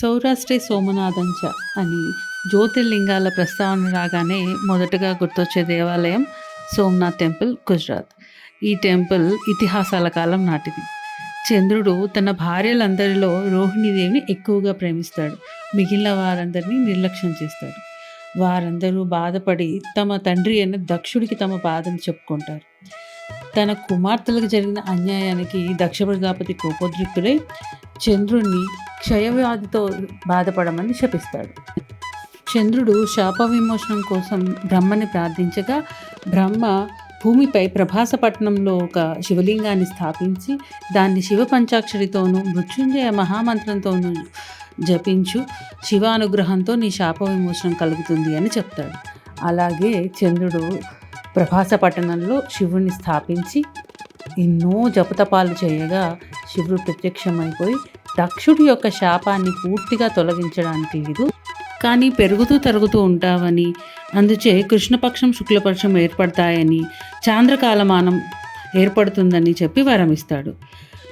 సౌరాష్ట్రే సోమనాథంచ అని జ్యోతిర్లింగాల ప్రస్తావన రాగానే మొదటగా గుర్తొచ్చే దేవాలయం సోమనాథ్ టెంపుల్ గుజరాత్. ఈ టెంపుల్ ఇతిహాసాల కాలం నాటిది. చంద్రుడు తన భార్యలందరిలో రోహిణీదేవిని ఎక్కువగా ప్రేమిస్తాడు. మిగిలిన వారందరినీ నిర్లక్ష్యం చేస్తాడు. వారందరూ బాధపడి తమ తండ్రి అయిన దక్షుడికి తమ బాధను చెప్పుకుంటారు. తన కుమార్తెలకు జరిగిన అన్యాయానికి దక్ష ప్రజాపతి కోపోద్రిక్తులై చంద్రుణ్ణి క్షయవ్యాధితో బాధపడమని శపిస్తాడు. చంద్రుడు శాప విమోచనం కోసం బ్రహ్మని ప్రార్థించగా బ్రహ్మ భూమిపై ప్రభాసపట్నంలో ఒక శివలింగాన్ని స్థాపించి దాన్ని శివ పంచాక్షరితోనూ మృత్యుంజయ మహామంత్రంతోనూ జపించు శివ అనుగ్రహంతో నీ శాప విమోచనం కలుగుతుంది అని చెప్తాడు. అలాగే చంద్రుడు ప్రభాస పట్టణంలో శివుణ్ణి స్థాపించి ఎన్నో జపతపాలు చేయగా శివుడు ప్రత్యక్షమైపోయి దక్షుడి యొక్క శాపాన్ని పూర్తిగా తొలగించడానికి లేదు కానీ పెరుగుతూ తరుగుతూ ఉంటావని అందుచే కృష్ణపక్షం శుక్లపక్షం ఏర్పడతాయని చాంద్రకాలమానం ఏర్పడుతుందని చెప్పి వరమిస్తాడు.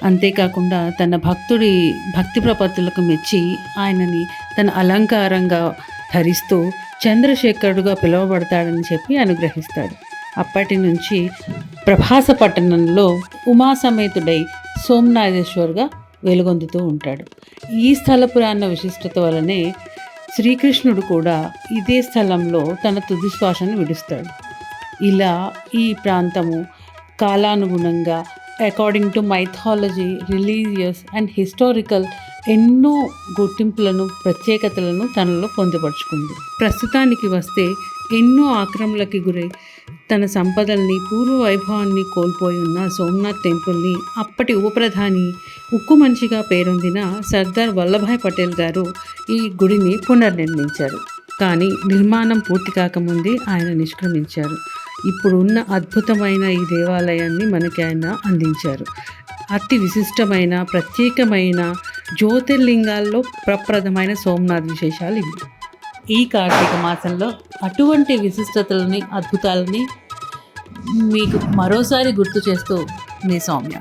అంతేకాకుండా తన భక్తుడి భక్తి ప్రపత్తులకు మెచ్చి ఆయనని తన అలంకారంగా ధరిస్తూ చంద్రశేఖరుడుగా పిలువబడతాడని చెప్పి అనుగ్రహిస్తాడు. అప్పటి నుంచి ప్రభాస పట్టణంలో ఉమాసమేతుడై సోమనాథేశ్వర్గా వెలుగొందుతూ ఉంటాడు. ఈ స్థల పురాణ విశిష్టత వలనే శ్రీకృష్ణుడు కూడా ఇదే స్థలంలో తన తుది శ్వాసను విడుస్తాడు. ఇలా ఈ ప్రాంతము కాలానుగుణంగా according to mythology religious and historical ఎన్నో గుర్తింపులను ప్రత్యేకతలను తనలో పొందుపరుచుకుంది. ప్రస్తుతానికి వస్తే ఎన్నో ఆక్రమణలకి గురై తన సంపదల్ని పూర్వ వైభవాన్ని కోల్పోయి ఉన్న సోమనాథ్ టెంపుల్ని అప్పటి ఉపప్రధాని ఉక్కు మనిషిగా పేరొందిన సర్దార్ వల్లభాయ్ పటేల్ గారు ఈ గుడిని పునర్నిర్మించారు. కానీ నిర్మాణం పూర్తి కాకముందే ఆయన నిష్క్రమించారు. ఇప్పుడున్న అద్భుతమైన ఈ దేవాలయాన్ని మనకి ఆయన అందించారు. అతి విశిష్టమైన ప్రత్యేకమైన జ్యోతిర్లింగాల్లో ప్రప్రదమైన సోమనాథ్ విశేషాలు ఇవి. ఈ కార్తీక మాసంలో అటువంటి విశిష్టతలని అద్భుతాలని మీకు మరోసారి గుర్తు చేస్తూ మీ సౌమ్య.